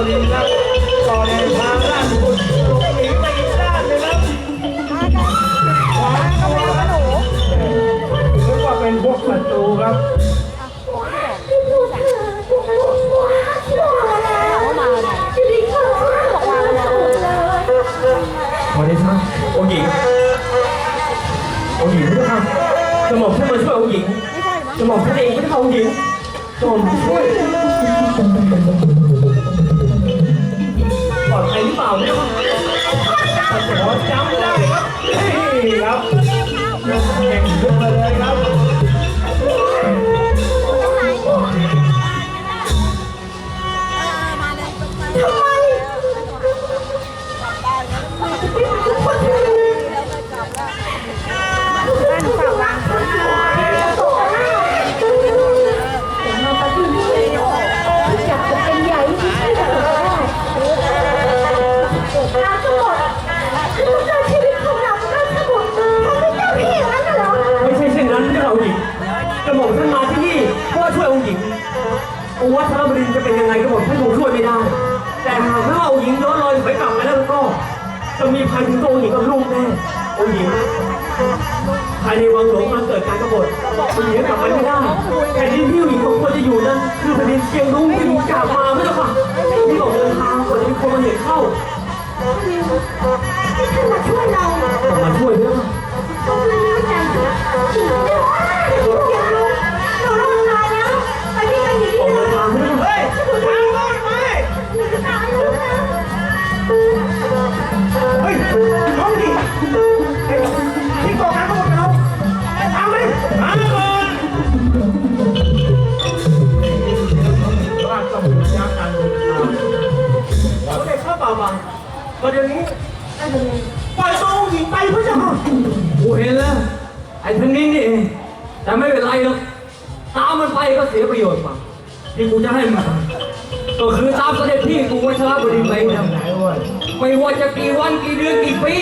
านวัชรบดินทร์ครับก็ได้าราชบุตรหลบหนีไปอีกด้านหนึงครับมากันมากันแล้วหนูนึกว่าเป็นพวกศัตรูครับถามว่ามาอบอกมาแล้วขอได้ครับองค์หญิงองค์หญิงพระเจ้าค่ะกระหมอมท่านมาช่วยองค์หญิงไม่ใช่มั้งกระหม่อมท่านเองพระเจ้าค่ะองค์หญิงกระหม่อมช่วย พื่อช่วยองค์หญิงองค์วัชรบดินจะเป็นยังไงกระหม่อมท่านคงช่วยไม่ได้ แต่หากว่าองค์หญิงย้อนรอยถอยกลับมาแล้วก็ จะมีภัยถึงตัวหญิงกับลูกแน่องค์หญิงภายในวังหลวงมันเกิดการกบฏมันหนีกลับมาไม่ได้แผ่นดินที่หญิงของควรจะอยู่นั้นคือแผ่นดินเชียงรุ้งที่หนีกลับมาไม่ต้องค่ะที่บอกเดินทางก่อนจะมีคนมาเห็นเข้า ประเดี๋ยวนี้ไอ้ทางนี้ปล่อยตัวองค์หญิงไปพระเจ้าค่ะกูเห็นแล้ว ไอ้ทางนี้นี่เองแต่ไม่เป็นไรหรอกตามมันไปก็เสียประโยชน์เปล่าที่กูจะให้มันก็คือตามเสด็จพี่กูวัชรบดินทร์ไปนะไหนเว้ยไม่ว่าจะกี่วันกี่เดือนกี่ปี